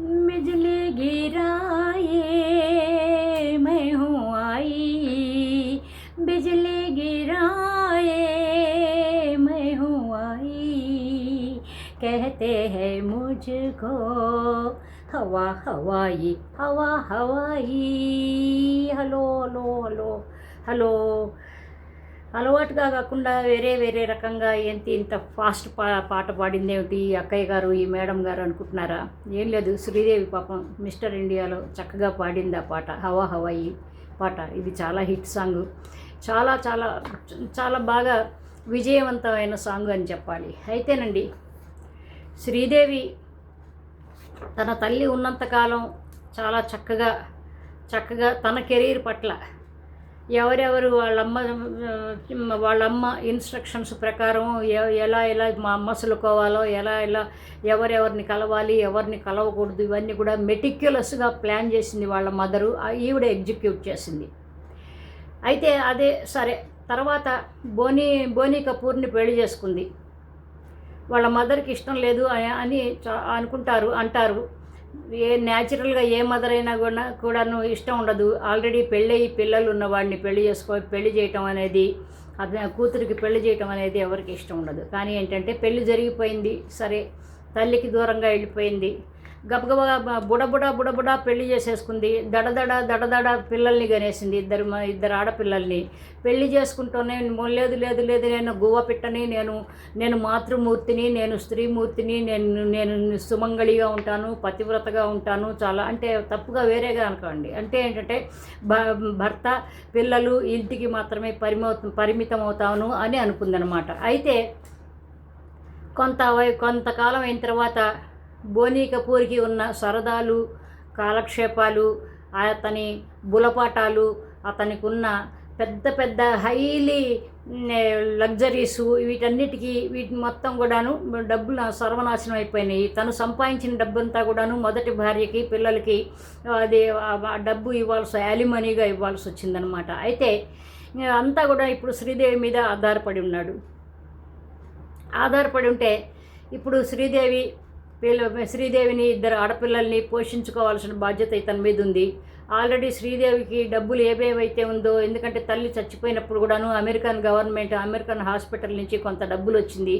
बिजली गिराए, मैं हूँ आई। बिजली गिराए, मैं हूँ आई। कहते हैं मुझको, हवा हवाई हवा हवाई। Hello hello hello hello. అలవాటుగా కాకుండా వేరే వేరే రకంగా ఏంటి ఇంత ఫాస్ట్ పా పాట పాడిందేమిటి? ఈ అక్కయ్య గారు ఈ మేడం గారు అనుకుంటున్నారా? ఏం లేదు శ్రీదేవి పాపం మిస్టర్ ఇండియాలో చక్కగా పాడింది ఆ పాట. హవా హవాయి పాట. ఇది చాలా హిట్ సాంగ్. చాలా చాలా చాలా బాగా విజయవంతమైన సాంగ్ అని చెప్పాలి. అయితేనండి శ్రీదేవి తన తల్లి ఉన్నంతకాలం చాలా చక్కగా చక్కగా తన కెరీర్ పట్ల ఎవరెవరు వాళ్ళమ్మ వాళ్ళమ్మ ఇన్స్ట్రక్షన్స్ ప్రకారం ఎలా ఎలా మా ఎలా ఎలా ఎవరెవరిని కలవాలి ఎవరిని కలవకూడదు ఇవన్నీ కూడా మెటిక్యులస్గా ప్లాన్ చేసింది వాళ్ళ మదరు ఈవిడ ఎగ్జిక్యూట్ చేసింది. అయితే అదే సరే తర్వాత బోనీ బోనీ కపూర్ని పెళ్ళి చేసుకుంది. వాళ్ళ మదర్కి ఇష్టం లేదు అని- అనుకుంటారు అంటారు. ఏ న్యాచురల్గా ఏ మదర్ అయినా కూడా కూడాను ఇష్టం ఉండదు. ఆల్రెడీ పెళ్ళయి పిల్లలు ఉన్న వాడిని పెళ్ళి చేసుకో పెళ్ళి చేయటం అనేది అతని కూతురికి పెళ్ళి చేయటం అనేది ఎవరికి ఇష్టం ఉండదు. కానీ ఏంటంటే పెళ్ళి జరిగిపోయింది. సరే తల్లికి దూరంగా వెళ్ళిపోయింది. గబగబా బుడబుడ బుడబుడ పెళ్ళి చేసేసుకుంది. దడదడ దడదడ పిల్లల్ని గనేసింది ఇద్దరు ఇద్దరు ఆడపిల్లల్ని. పెళ్ళి చేసుకుంటూనే లేదు లేదు లేదు నేను గువ్వ పిట్టని నేను నేను మాతృమూర్తిని నేను స్త్రీమూర్తిని నేను నేను సుమంగళిగా ఉంటాను పతివ్రతగా ఉంటాను చాలా అంటే తప్పుగా వేరేగా అనుకోండి. అంటే ఏంటంటే భ- భర్త పిల్లలు ఇంటికి మాత్రమే పరిమౌ పరిమితం అవుతాను అని అనుకుందనమాట. అయితే కొంత వై- కొంతకాలం అయిన తర్వాత బోనీ కపూర్కి ఉన్న సరదాలు కాలక్షేపాలు అతని బులపాటాలు అతనికి ఉన్న పెద్ద పెద్ద హైలీ లగ్జరీస్ వీటన్నిటికీ వీటి మొత్తం కూడాను డబ్బులు సర్వనాశనం అయిపోయినాయి. తను సంపాదించిన డబ్బంతా కూడాను మొదటి భార్యకి పిల్లలకి అది డబ్బు ఇవ్వాల్సి యాలిమనీగా ఇవ్వాల్సి వచ్చిందనమాట అయితే అంతా కూడా ఇప్పుడు శ్రీదేవి మీద ఆధారపడి ఉన్నాడు. ఆధారపడి ఉంటే ఇప్పుడు శ్రీదేవి వీళ్ళు శ్రీదేవిని ఇద్దరు ఆడపిల్లల్ని పోషించుకోవాల్సిన బాధ్యత ఇతని మీద ఉంది. ఆల్రెడీ శ్రీదేవికి డబ్బులు ఏవేవైతే ఉందో ఎందుకంటే తల్లి చచ్చిపోయినప్పుడు కూడాను అమెరికన్ గవర్నమెంట్ అమెరికన్ హాస్పిటల్ నుంచి కొంత డబ్బులు వచ్చింది.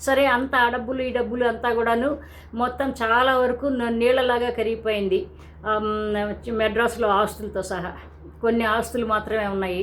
సరే అంత ఆ డబ్బులు ఈ డబ్బులు అంతా కూడాను మొత్తం చాలా వరకు నీళ్ళలాగా కరిగిపోయింది. ఆమ్, మెడ్రాస్లో ఆస్తులతో సహా. కొన్ని ఆస్తులు మాత్రమే ఉన్నాయి.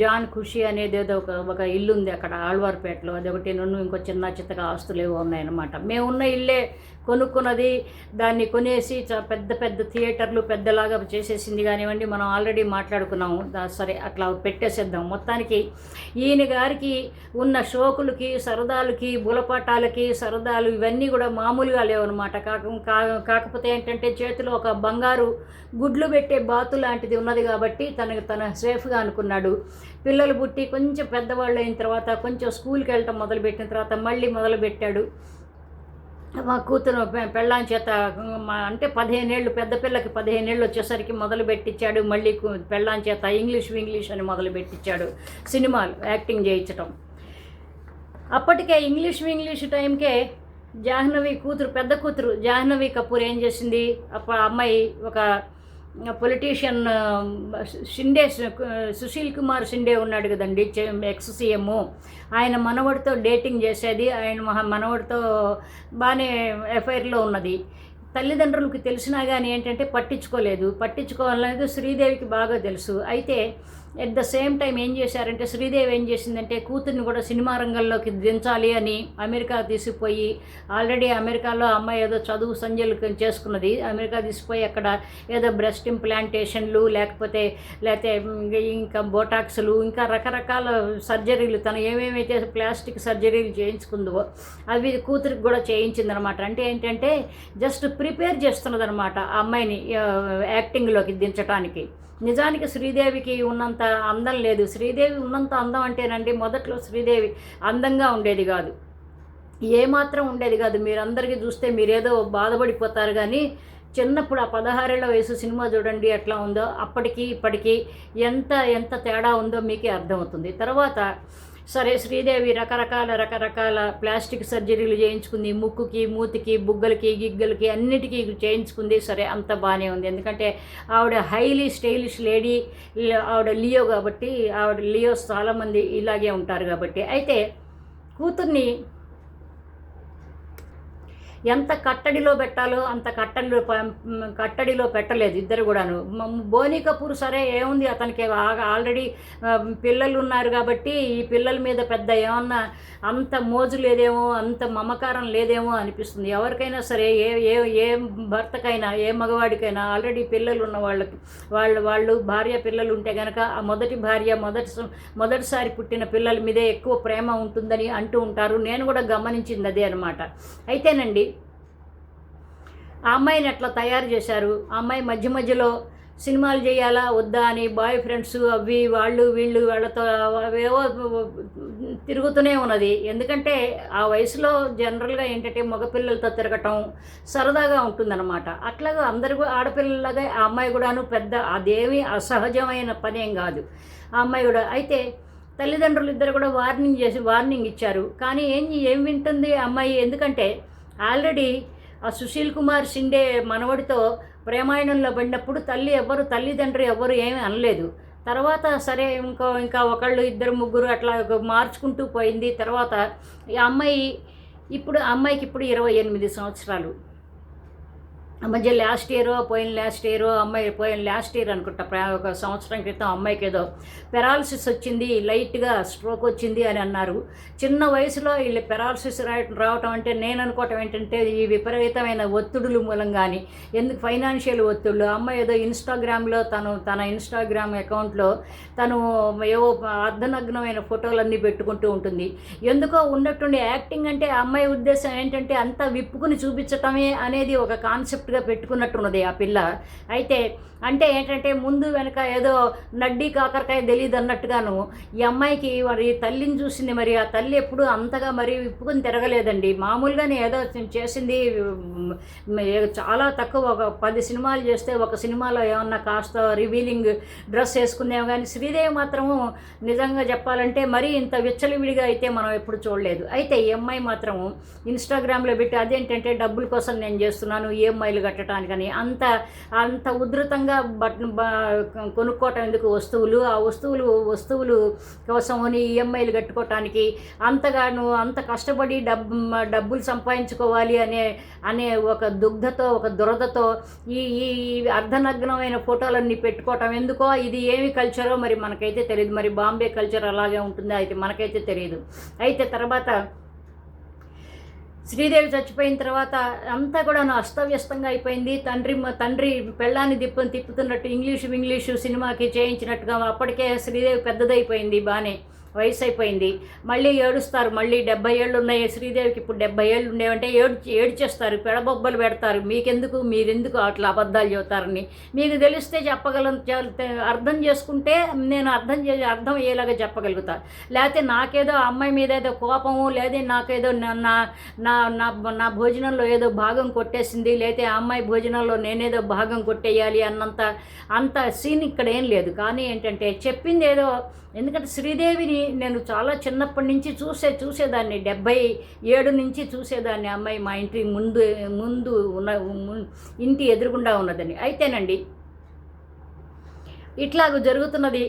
జాన్ ఖుషి అనేది ఏదో ఒక ఒక ఇల్లు ఉంది అక్కడ ఆళ్వార్పేటలో. అది ఒకటి నన్ను ఇంకో చిన్న చిత్తగా ఆస్తులు ఏవో ఉన్నాయన్నమాట. మేము ఉన్న ఇల్లే కొనుక్కున్నది దాన్ని కొనేసి చ- పెద్ద పెద్ద థియేటర్లు పెద్దలాగా చేసేసింది కానివ్వండి మనం ఆల్రెడీ మాట్లాడుకున్నాము. సరే అట్లా పెట్టేసేద్దాం. మొత్తానికి ఈయన గారికి ఉన్న షోకులకి సరదాలకి బులపాటాలకి సరదాలు ఇవన్నీ కూడా మామూలుగా లేవన్నమాట. కాక కా- కాకపోతే ఏంటంటే చేతిలో ఒక బంగారు గుడ్లు పెట్టే బాతు లాంటిది ఉన్నది కాబట్టి తనకు తన సేఫ్గా అనుకున్నాడు. పిల్లలు పుట్టి కొంచెం పెద్దవాళ్ళు అయిన తర్వాత కొంచెం స్కూల్కి వెళ్ళటం మొదలుపెట్టిన తర్వాత మళ్ళీ మొదలుపెట్టాడు. మా కూతురు పెళ్ళాం చేత మా అంటే పదిహేనేళ్ళు పెద్ద పిల్లకి పదిహేనేళ్ళు వచ్చేసరికి మొదలు పెట్టించాడు. మళ్ళీ పెళ్ళాం చేత ఇంగ్లీష్ ఇంగ్లీష్ అని మొదలు పెట్టించాడు. సినిమాలు యాక్టింగ్ చేయించటం. అప్పటికే ఇంగ్లీష్ ఇంగ్లీష్ టైంకే జాహ్నవి కూతురు పెద్ద కూతురు జాహ్నవి కపూర్ ఏం చేసింది? అప్ప అమ్మాయి ఒక పొలిటీషియన్ షిండే సుశీల్ కుమార్ షిండే ఉన్నాడు కదండి ఎక్స్ సీఎం ఆయన మనవడితో డేటింగ్ చేసేది ఆయన మనవడితో బాగానే ఎఫ్ఐఆర్లో ఉన్నది. తల్లిదండ్రులకు తెలిసినా కానీ ఏంటంటే పట్టించుకోలేదు. పట్టించుకోవాలనేది శ్రీదేవికి బాగా తెలుసు. అయితే ఎట్ ద సేమ్ టైం ఏం చేశారంటే శ్రీదేవి ఏం చేసిందంటే కూతుర్ని కూడా సినిమా రంగంలోకి దించాలి అని అమెరికా తీసుకుపోయి ఆల్రెడీ అమెరికాలో అమ్మాయి ఏదో చదువు సంజలు చేసుకున్నది. అమెరికా తీసుకుపోయి అక్కడ ఏదో బ్రెస్ట్ ఇంప్లాంటేషన్లు లేకపోతే లేకపోతే ఇంకా బోటాక్స్లు ఇంకా రకరకాల సర్జరీలు తను ఏమేమైతే ప్లాస్టిక్ సర్జరీలు చేయించుకుందో అవి కూతురికి కూడా చేయించిందనమాట. అంటే ఏంటంటే జస్ట్ ప్రిపేర్ చేస్తున్నదనమాట ఆ అమ్మాయిని యాక్టింగ్లోకి దించడానికి నిజానికి శ్రీదేవికి ఉన్నంత అందం లేదు. శ్రీదేవి ఉన్నంత అందం అంటేనండి మొదట్లో శ్రీదేవి అందంగా ఉండేది కాదు. ఏమాత్రం ఉండేది కాదు. మీరందరికీ చూస్తే మీరేదో బాధపడిపోతారు కానీ చిన్నప్పుడు ఆ పదహారేళ్ళ వయసు సినిమా చూడండి ఎట్లా ఉందో అప్పటికి ఇప్పటికీ ఎంత ఎంత తేడా ఉందో మీకే అర్థమవుతుంది. తర్వాత సరే శ్రీదేవి రకరకాల రకరకాల ప్లాస్టిక్ సర్జరీలు చేయించుకుంది. ముక్కుకి మూతికి బుగ్గలకి గిగ్గలకి అన్నిటికీ చేయించుకుంది. సరే అంత బాగానే ఉంది. ఎందుకంటే ఆవిడ హైలీ స్టైలిష్ లేడీ ఆవిడ లియో కాబట్టి ఆవిడ లియోస్ చాలామంది ఇలాగే ఉంటారు కాబట్టి. అయితే కూతుర్ని ఎంత కట్టడిలో పెట్టాలో అంత కట్టడిలో కట్టడిలో పెట్టలేదు ఇద్దరు కూడాను. బోని కపూర్ సరే ఏముంది అతనికి? ఆల్రెడీ పిల్లలు ఉన్నారు కాబట్టి ఈ పిల్లల మీద పెద్ద ఏమన్నా అంత మోజు లేదేమో అంత మమకారం లేదేమో అనిపిస్తుంది. ఎవరికైనా సరే ఏ ఏ ఏ భర్తకైనా ఏ మగవాడికైనా ఆల్రెడీ పిల్లలు ఉన్న వాళ్ళకి వాళ్ళు వాళ్ళు భార్య పిల్లలు ఉంటే కనుక ఆ మొదటి భార్య మొదటి మొదటిసారి పుట్టిన పిల్లల మీదే ఎక్కువ ప్రేమ ఉంటుందని అంటూ ఉంటారు. నేను కూడా గమనించింది అదే అనమాట అయితేనండి ఆ అమ్మాయిని అట్లా తయారు చేశారు? ఆ అమ్మాయి మధ్య మధ్యలో సినిమాలు చేయాలా వద్దా అని బాయ్ ఫ్రెండ్స్ అవి వాళ్ళు వీళ్ళు వాళ్ళతో ఏవో తిరుగుతూనే ఉన్నది. ఎందుకంటే ఆ వయసులో జనరల్గా ఏంటంటే మగపిల్లలతో తిరగటం సరదాగా ఉంటుందన్నమాట. అట్లాగా అందరూ ఆడపిల్లలాగా ఆ అమ్మాయి కూడాను పెద్ద అదేమీ అసహజమైన పనేం కాదు. ఆ అమ్మాయి కూడా అయితే తల్లిదండ్రులు ఇద్దరు కూడా వార్నింగ్ చేసి వార్నింగ్ ఇచ్చారు. కానీ ఏం ఏం వింటుంది అమ్మాయి? ఎందుకంటే ఆల్రెడీ ఆ సుశీల్ కుమార్ షిండే మనవడితో ప్రేమాయణంలో పడినప్పుడు తల్లి ఎవ్వరు తల్లిదండ్రి ఎవ్వరు ఏమీ అనలేదు. తర్వాత సరే ఇంకో ఇంకా ఒకళ్ళు ఇద్దరు ముగ్గురు అట్లా మార్చుకుంటూ పోయింది. తర్వాత ఈ అమ్మాయి ఇప్పుడు అమ్మాయికి ఇప్పుడు ఇరవై ఎనిమిది సంవత్సరాలు. మధ్య లాస్ట్ ఇయర్ పోయిన లాస్ట్ ఇయర్ అమ్మాయి పోయిన లాస్ట్ ఇయర్ అనుకుంటా ఒక సంవత్సరం క్రితం అమ్మాయికి ఏదో పెరాలసిస్ వచ్చింది లైట్గా స్ట్రోక్ వచ్చింది అని అన్నారు. చిన్న వయసులో వీళ్ళు పెరాలసిస్ రావటం అంటే నేను అనుకోవటం ఏంటంటే ఈ విపరీతమైన ఒత్తిడులు మూలంగాని. ఎందుకు ఫైనాన్షియల్ ఒత్తిళ్ళు? అమ్మాయి ఏదో ఇన్స్టాగ్రామ్లో తను తన ఇన్స్టాగ్రామ్ అకౌంట్లో తను ఏవో అర్ధనగ్నమైన ఫోటోలన్నీ పెట్టుకుంటూ ఉంటుంది. ఎందుకో ఉన్నట్టుండి యాక్టింగ్ అంటే అమ్మాయి ఉద్దేశం ఏంటంటే అంతా విప్పుకుని చూపించటమే అనేది ఒక కాన్సెప్ట్ కాన్సెప్ట్గా పెట్టుకున్నట్టున్నది ఆ పిల్ల. అయితే అంటే ఏంటంటే ముందు వెనక ఏదో నడ్డి కాకరకాయ తెలియదు అన్నట్టుగాను ఈ అమ్మాయికి మరి తల్లిని చూసింది మరి ఆ తల్లి ఎప్పుడు అంతగా మరి విప్పుకొని తిరగలేదండి. మామూలుగానే ఏదో చేసింది చాలా తక్కువ ఒక పది సినిమాలు చేస్తే ఒక సినిమాలో ఏమన్నా కాస్త రివీలింగ్ డ్రెస్ వేసుకుందేమో కానీ శ్రీదేవి మాత్రము నిజంగా చెప్పాలంటే మరీ ఇంత విచ్చలవిడిగా అయితే మనం ఎప్పుడు చూడలేదు. అయితే ఈ అమ్మాయి మాత్రము ఇన్స్టాగ్రామ్లో పెట్టి అదేంటంటే డబ్బుల కోసం నేను చేస్తున్నాను ఈ అమ్మాయి రూపాయలు కట్టడానికని అంత అంత ఉధృతంగా బట్ కొనుక్కోవటం ఎందుకు వస్తువులు? ఆ వస్తువులు వస్తువులు కోసం ఈఎంఐలు కట్టుకోవటానికి అంతగాను అంత కష్టపడి డబ్బు డబ్బులు సంపాదించుకోవాలి అనే అనే ఒక దుగ్ధతో ఒక దురదతో ఈ ఈ అర్ధనగ్నమైన ఫోటోలన్నీ పెట్టుకోవటం ఎందుకో ఇది ఏమి కల్చరో మరి మనకైతే తెలియదు మరి బాంబే కల్చర్ అలాగే ఉంటుందో? అయితే మనకైతే తెలియదు అయితే తర్వాత శ్రీదేవి చచ్చిపోయిన తర్వాత అంతా కూడా అస్తవ్యస్తంగా అయిపోయింది. తండ్రి తండ్రి పెళ్ళాన్ని దిప్పు తిప్పుతున్నట్టు ఇంగ్లీషు ఇంగ్లీషు సినిమాకి చేయించినట్టుగా అప్పటికే శ్రీదేవి పెద్దదైపోయింది బాగానే వయసు అయిపోయింది మళ్ళీ ఏడుస్తారు. మళ్ళీ డెబ్బై ఏళ్ళు ఉన్నాయి. శ్రీదేవికి ఇప్పుడు డెబ్బై ఏళ్ళు ఉండేవంటే ఏడు ఏడ్చేస్తారు. పెడబొబ్బలు పెడతారు. మీకెందుకు? మీరెందుకు అట్లా అబద్ధాలు చెబుతారని. మీకు తెలిస్తే చెప్పగలను అర్థం చేసుకుంటే నేను అర్థం చే అర్థం అయ్యేలాగా చెప్పగలుగుతా. లేకపోతే నాకేదో అమ్మాయి మీద ఏదో కోపము లేదా నాకేదో నా నా నా నా నా భోజనంలో ఏదో భాగం కొట్టేసింది లేకపోతే ఆ అమ్మాయి భోజనంలో నేనేదో భాగం కొట్టేయాలి అన్నంత అంత సీన్ ఇక్కడ ఏం లేదు. కానీ ఏంటంటే చెప్పింది ఏదో ఎందుకంటే శ్రీదేవిని నేను చాలా చిన్నప్పటి నుంచి చూసే చూసేదాన్ని. డెబ్బై ఏడు నుంచి చూసేదాన్ని అమ్మాయి మా ఇంటి ముందు ముందు ఉన్న ఇంటి ఎదురుగుండా ఉన్నదని. అయితేనండి ఇట్లాగ జరుగుతున్నది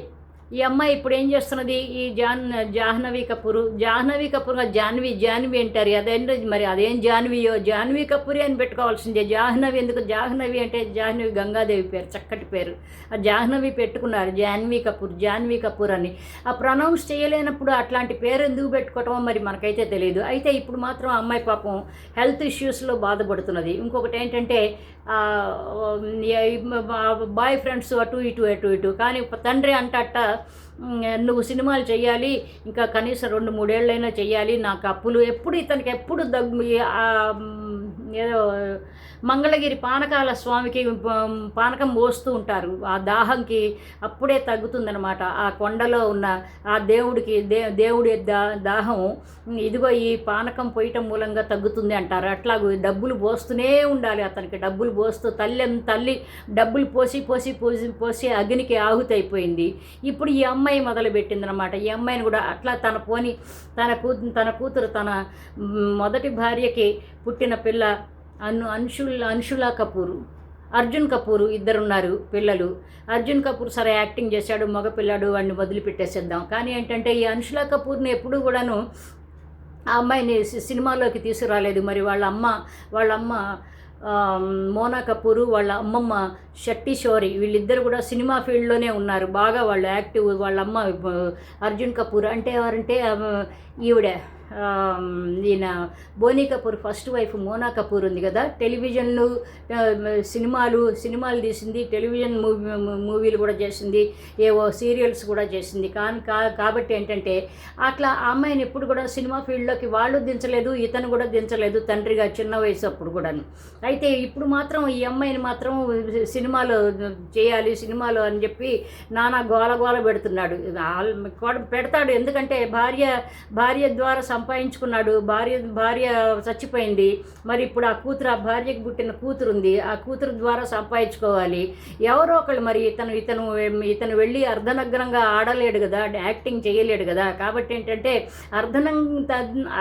ఈ అమ్మాయి ఇప్పుడు ఏం చేస్తున్నది? ఈ జాన్ జాహ్నవి కపూర్ జాహ్నవి కపూర్ జాన్వి జాన్వి అంటారు. అదేంటో మరి అదేం జాన్వియో? జాన్వి కపూరి అని పెట్టుకోవాల్సిందే. జాహ్నవి ఎందుకు? జాహ్నవి అంటే జాహ్నవి గంగాదేవి పేరు చక్కటి పేరు. ఆ జాహ్నవి పెట్టుకున్నారు జాన్వి కపూర్ జాన్వి కపూర్ అని. ఆ ప్రొనౌన్స్ చేయలేనప్పుడు అట్లాంటి పేరు ఎందుకు పెట్టుకోవటమో మరి మనకైతే తెలియదు అయితే ఇప్పుడు మాత్రం అమ్మాయి పాపం హెల్త్ ఇష్యూస్లో బాధపడుతున్నది. ఇంకొకటి ఏంటంటే బాయ్ ఫ్రెండ్స్ అటు ఇటు అటు ఇటు. కానీ తండ్రి అంటట్ట నువ్వు సినిమాలు చేయాలి ఇంకా కనీసం రెండు మూడేళ్ళైనా చేయాలి నాకు అప్పులు ఎప్పుడు ఇతనికి ఎప్పుడు దగ్గు ఏదో మంగళగిరి పానకాల స్వామికి పానకం పోస్తూ ఉంటారు. ఆ దాహంకి అప్పుడే తగ్గుతుందనమాట ఆ కొండలో ఉన్న ఆ దేవుడికి దే దేవుడి దా దాహం ఇదిగో ఈ పానకం పోయటం మూలంగా తగ్గుతుంది అంటారు. అట్లాగూ డబ్బులు పోస్తూనే ఉండాలి అతనికి. డబ్బులు పోస్తూ తల్లి తల్లి డబ్బులు పోసి పోసి పోసి పోసి అగ్నికి ఆహుతి అయిపోయింది ఇప్పుడు ఈ అమ్మాయి మొదలుపెట్టిందనమాట ఈ అమ్మాయిని కూడా అట్లా తన పోని తన కూ తన కూతురు తన మొదటి భార్యకి పుట్టిన పిల్ల అను అంశుల్ అంశులా కపూర్. అర్జున్ కపూర్ ఇద్దరున్నారు పిల్లలు. అర్జున్ కపూర్ సరే యాక్టింగ్ చేశాడు మగ పిల్లాడు వాడిని వదిలిపెట్టేసేద్దాం. కానీ ఏంటంటే ఈ అంశులా కపూర్ని ఎప్పుడూ కూడాను ఆ అమ్మాయిని సి- సినిమాలోకి తీసుకురాలేదు. మరి వాళ్ళ అమ్మ వాళ్ళ అమ్మ మోనా కపూరు వాళ్ళ అమ్మమ్మ శెట్టి షోరి వీళ్ళిద్దరు కూడా సినిమా ఫీల్డ్లోనే ఉన్నారు. బాగా వాళ్ళు యాక్టివ్ వాళ్ళ అమ్మ అర్జున్ కపూర్ అంటే ఎవరంటే ఆ, ఈవిడ. ఈయన బోనీ కపూర్ ఫస్ట్ వైఫ్ మోనా కపూర్ ఉంది కదా. టెలివిజన్లు సినిమాలు సినిమాలు తీసింది టెలివిజన్ మూవీ మూవీలు కూడా చేసింది ఏవో సీరియల్స్ కూడా చేసింది. కానీ కా కాబట్టి ఏంటంటే అట్లా ఆ అమ్మాయిని ఎప్పుడు కూడా సినిమా ఫీల్డ్లోకి వాళ్ళు దించలేదు ఇతను కూడా దించలేదు తండ్రిగా చిన్న వయసు అప్పుడు కూడాను. అయితే ఇప్పుడు మాత్రం ఈ అమ్మాయిని మాత్రం సినిమాలో చేయాలి సినిమాలో అని చెప్పి నానా గోల గోల పెడుతున్నాడు. పెడతాడు. ఎందుకంటే భార్య భార్య ద్వారా సంపాదించుకున్నాడు భార్య భార్య చచ్చిపోయింది. మరి ఇప్పుడు ఆ కూతురు ఆ భార్యకు పుట్టిన కూతురు ఉంది ఆ కూతురు ద్వారా సంపాదించుకోవాలి. ఎవరో ఒకళ్ళు మరి ఇతను ఇతను ఇతను వెళ్ళి అర్ధనగ్నంగా ఆడలేడు కదా యాక్టింగ్ చేయలేడు కదా. కాబట్టి ఏంటంటే అర్ధనం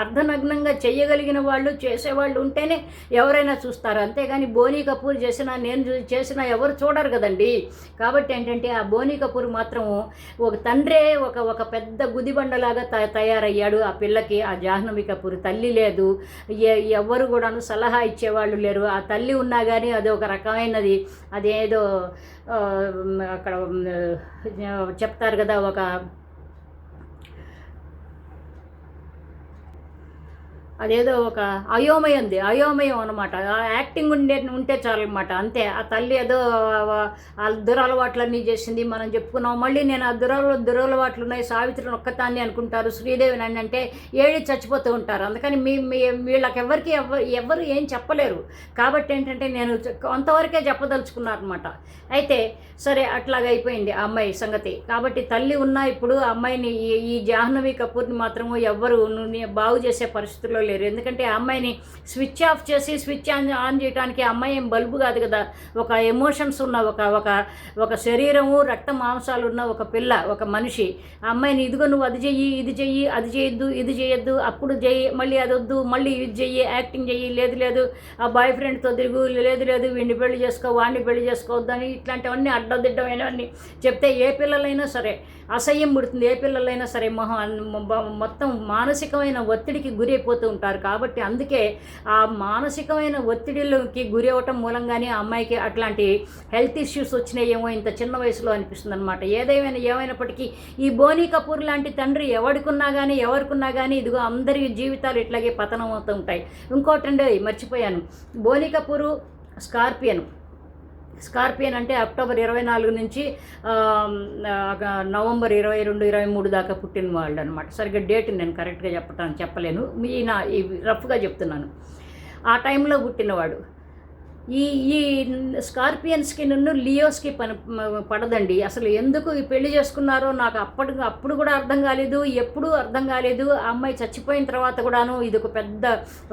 అర్ధనగ్నంగా చేయగలిగిన వాళ్ళు చేసేవాళ్ళు ఉంటేనే ఎవరైనా చూస్తారు. అంతేగాని బోనీ కపూర్ చేసినా నేను చేసినా ఎవరు చూడరు కదండి. కాబట్టి ఏంటంటే ఆ బోనీ కపూర్ మాత్రం ఒక తండ్రే ఒక ఒక పెద్ద గుదిబండలాగా త తయారయ్యాడు ఆ పిల్లకి. ఆ జాహ్నవి కపూర్ తల్లి లేదు. ఎ- కూడాను సలహా ఇచ్చేవాళ్ళు లేరు. ఆ తల్లి ఉన్నా కానీ అది ఒక రకమైనది. అదేదో అక్కడ చెప్తారు కదా ఒక అదేదో ఒక అయోమయం ఉంది అయోమయం అనమాట యాక్టింగ్ ఉండే ఉంటే చాలన్నమాట. అంతే. ఆ తల్లి ఏదో దురలవాట్లన్నీ చేసింది మనం చెప్పుకున్నాం. మళ్ళీ నేను ఆ దురల దురలవాట్లు ఉన్నాయి సావిత్రిని ఒక్కతాన్ని అనుకుంటారు. శ్రీదేవి నన్ను అంటే ఏడి చచ్చిపోతూ ఉంటారు. అందుకని మీ వీళ్ళకి ఎవరికి ఎవరు ఎవరు ఏం చెప్పలేరు. కాబట్టి ఏంటంటే నేను కొంతవరకే చెప్పదలుచుకున్నారనమాట అయితే సరే అట్లాగైపోయింది ఆ అమ్మాయి సంగతి. కాబట్టి తల్లి ఉన్నా ఇప్పుడు ఆ అమ్మాయిని ఈ ఈ జాహ్నవి కపూర్ని మాత్రము ఎవ్వరు బాగు చేసే పరిస్థితిలో లేరు ఎందుకంటే ఆ అమ్మాయిని స్విచ్ ఆఫ్ చేసి స్విచ్ ఆన్ ఆన్ చేయడానికి ఆ అమ్మాయి ఏం బల్బు కాదు కదా. ఒక ఎమోషన్స్ ఉన్న ఒక ఒక ఒక శరీరము రక్త మాంసాలు ఉన్న ఒక పిల్ల ఒక మనిషి. ఆ అమ్మాయిని ఇదిగో నువ్వు అది చెయ్యి ఇది చెయ్యి అది చేయొద్దు ఇది చేయొద్దు అప్పుడు చెయ్యి మళ్ళీ అది వద్దు మళ్ళీ ఇది చెయ్యి యాక్టింగ్ చెయ్యి లేదు లేదు ఆ బాయ్ ఫ్రెండ్తో తిరుగు లేదు లేదు వీడిని పెళ్ళి చేసుకో వాడిని పెళ్ళి చేసుకోవద్దు అని ఇట్లాంటివన్నీ అడ్డదిడ్డమైనవన్నీ చెప్తే ఏ పిల్లలైనా సరే అసహ్యం పుడుతుంది. ఏ పిల్లలైనా సరే మొహం మొత్తం మానసికమైన ఒత్తిడికి గురైపోతూ ఉంటారు. కాబట్టి అందుకే ఆ మానసికమైన ఒత్తిడిలోకి గురి అవ్వటం మూలంగానే ఆ అమ్మాయికి అట్లాంటి హెల్త్ ఇష్యూస్ వచ్చినాయేమో ఇంత చిన్న వయసులో అనిపిస్తుంది అనమాట ఏదేమైనా ఏమైనప్పటికీ ఈ బోనీ కపూర్ లాంటి తండ్రి ఎవడికున్నా కానీ ఎవరికున్నా కానీ ఇదిగో అందరి జీవితాలు ఇట్లాగే పతనం అవుతూ ఉంటాయి ఇంకోటండి మర్చిపోయాను. బోనీ కపూరు స్కార్పియన్. స్కార్పియన్ అంటే అక్టోబర్ ఇరవై నాలుగు నుంచి నవంబర్ ఇరవై రెండు ఇరవై మూడు దాకా పుట్టిన వాళ్ళు అనమాట సరిగ్గా డేట్ నేను కరెక్ట్గా చెప్పటాను చెప్పలేను. మీ నా ఇవి రఫ్గా చెప్తున్నాను. ఆ టైంలో పుట్టినవాడు. ఈ ఈ స్కార్పియన్స్కి నన్ను లియోస్కి పని పడదండి. అసలు ఎందుకు ఈ పెళ్ళి చేసుకున్నారో నాకు అప్పటి అప్పుడు కూడా అర్థం కాలేదు ఎప్పుడూ అర్థం కాలేదు. ఆ అమ్మాయి చచ్చిపోయిన తర్వాత కూడాను ఇది ఒక పెద్ద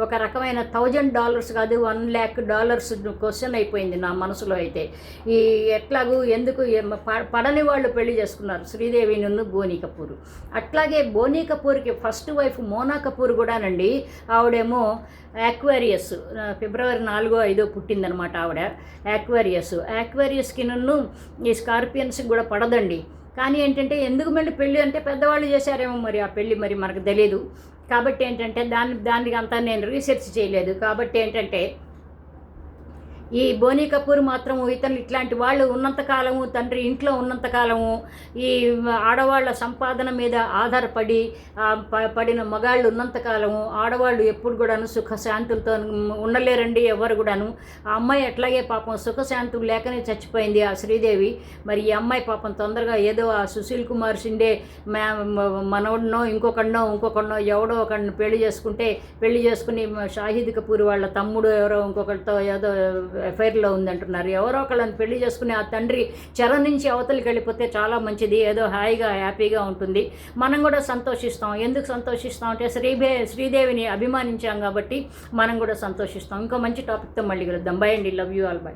ఒక రకమైన థౌజండ్ డాలర్స్ కాదు వన్ ల్యాక్ డాలర్స్ క్వశ్చన్ అయిపోయింది నా మనసులో అయితే. ఈ ఎట్లాగూ ఎందుకు పడని వాళ్ళు పెళ్ళి చేసుకున్నారు? శ్రీదేవి నన్ను బోనీ కపూర్. అట్లాగే బోనీ కపూర్కి ఫస్ట్ వైఫ్ మోనా కపూర్ కూడానండి. ఆవిడేమో యాక్వేరియస్ ఫిబ్రవరి నాలుగో ఐదో పుట్టిందనమాట ఆవిడ. యాక్వేరియస్ యాక్వేరియస్కి నన్ను ఈ స్కార్పియన్స్కి కూడా పడదండి. కానీ ఏంటంటే ఎందుకు మళ్ళీ పెళ్ళి అంటే పెద్దవాళ్ళు చేశారేమో మరి ఆ పెళ్ళి మరి మనకు తెలియదు కాబట్టి ఏంటంటే దాని దానికి అంతా నేను రీసెర్చ్ చేయలేదు. కాబట్టి ఏంటంటే ఈ బోనీ కపూర్ మాత్రము ఇతను ఇట్లాంటి వాళ్ళు ఉన్నంత కాలము తండ్రి ఇంట్లో ఉన్నంత కాలము ఈ ఆడవాళ్ళ సంపాదన మీద ఆధారపడి పడిన మగాళ్ళు ఉన్నంత కాలము ఆడవాళ్ళు ఎప్పుడు కూడాను సుఖశాంతులతో ఉండలేరండి ఎవరు కూడాను. ఆ అమ్మాయి అట్లాగే పాపం సుఖశాంతులు లేకనే చచ్చిపోయింది ఆ శ్రీదేవి. మరి ఈ అమ్మాయి పాపం తొందరగా ఏదో ఆ సుశీల్ కుమార్ షిండే మ్యా మనవడినో ఇంకొకడినో ఇంకొకడినో ఎవడో ఒకడిని పెళ్ళి చేసుకుంటే పెళ్ళి చేసుకుని షాహిద్ కపూర్ వాళ్ళ తమ్ముడు ఎవరో ఇంకొకరితో ఏదో ఎఫ్ఐఆర్లో ఉందంటున్నారు. ఎవరో ఒకళ్ళని పెళ్ళి చేసుకుని ఆ తండ్రి చెర నుంచి అవతలికి వెళ్ళిపోతే చాలా మంచిది. ఏదో హాయిగా హ్యాపీగా ఉంటుంది. మనం కూడా సంతోషిస్తాం. ఎందుకు సంతోషిస్తాం అంటే శ్రీభే శ్రీదేవిని అభిమానించాం కాబట్టి మనం కూడా సంతోషిస్తాం. ఇంకో మంచి టాపిక్తో మళ్ళీ కలుద్దాం. బై అండి. Love you all by